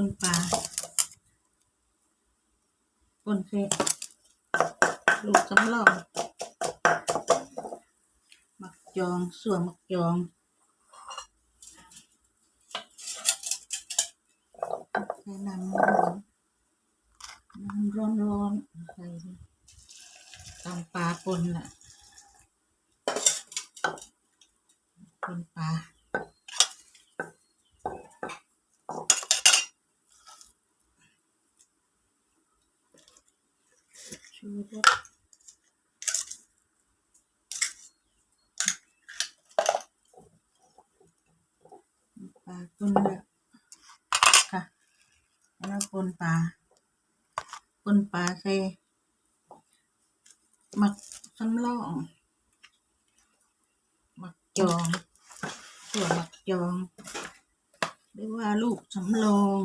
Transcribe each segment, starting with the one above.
ปนปลาปนเฟะลูกสำรองหมักจองส่วนหมักจองใส่น้ำร้อนน้ำร้อนร้อนๆใส่ตำปลาปนน่ะปนปลา ชูรสปลาปนแบบค่ะแล้วปนปลาปนปลาใส่หมักสำรองหมักจองส่วนหมักจองหรือว่าลูกสำรอง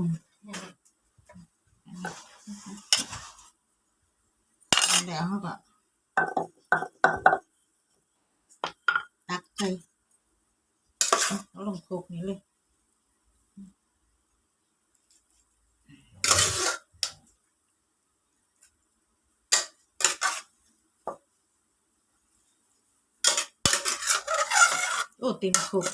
แล้วเขาก็ตักใส่ลงโคกนี้เลยโอ้เต็มโคก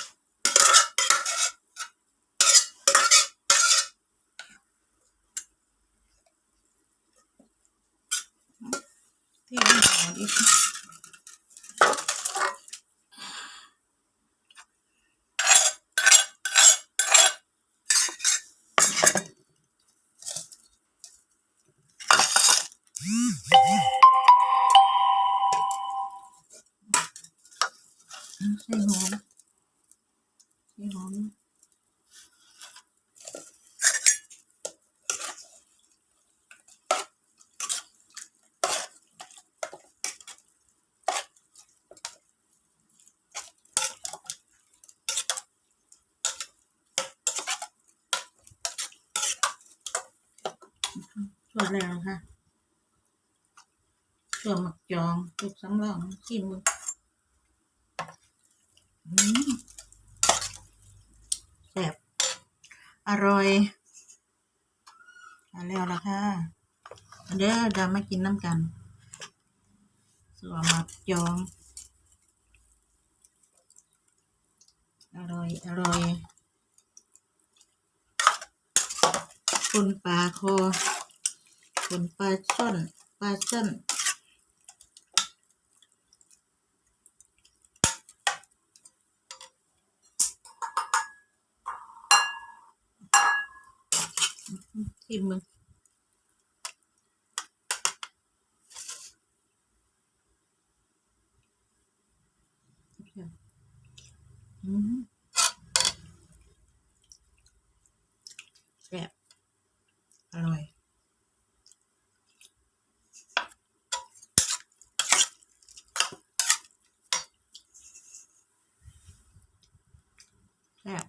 เที่ยว หาดิใส่หอมใส่หอมส่วแล้วค่ะส่วนหมักจองลูกสำรองชิมมือแซ่บอร่อยเอาแล้วละค่ะเดี๋ยวเรามากินน้ำกันส่วนหมักจอง อร่อย อร่อยคนปลาคอ คนปลาช่อนปลาช่อนชิมมึงอืมแซ่บอร่อย Yeah.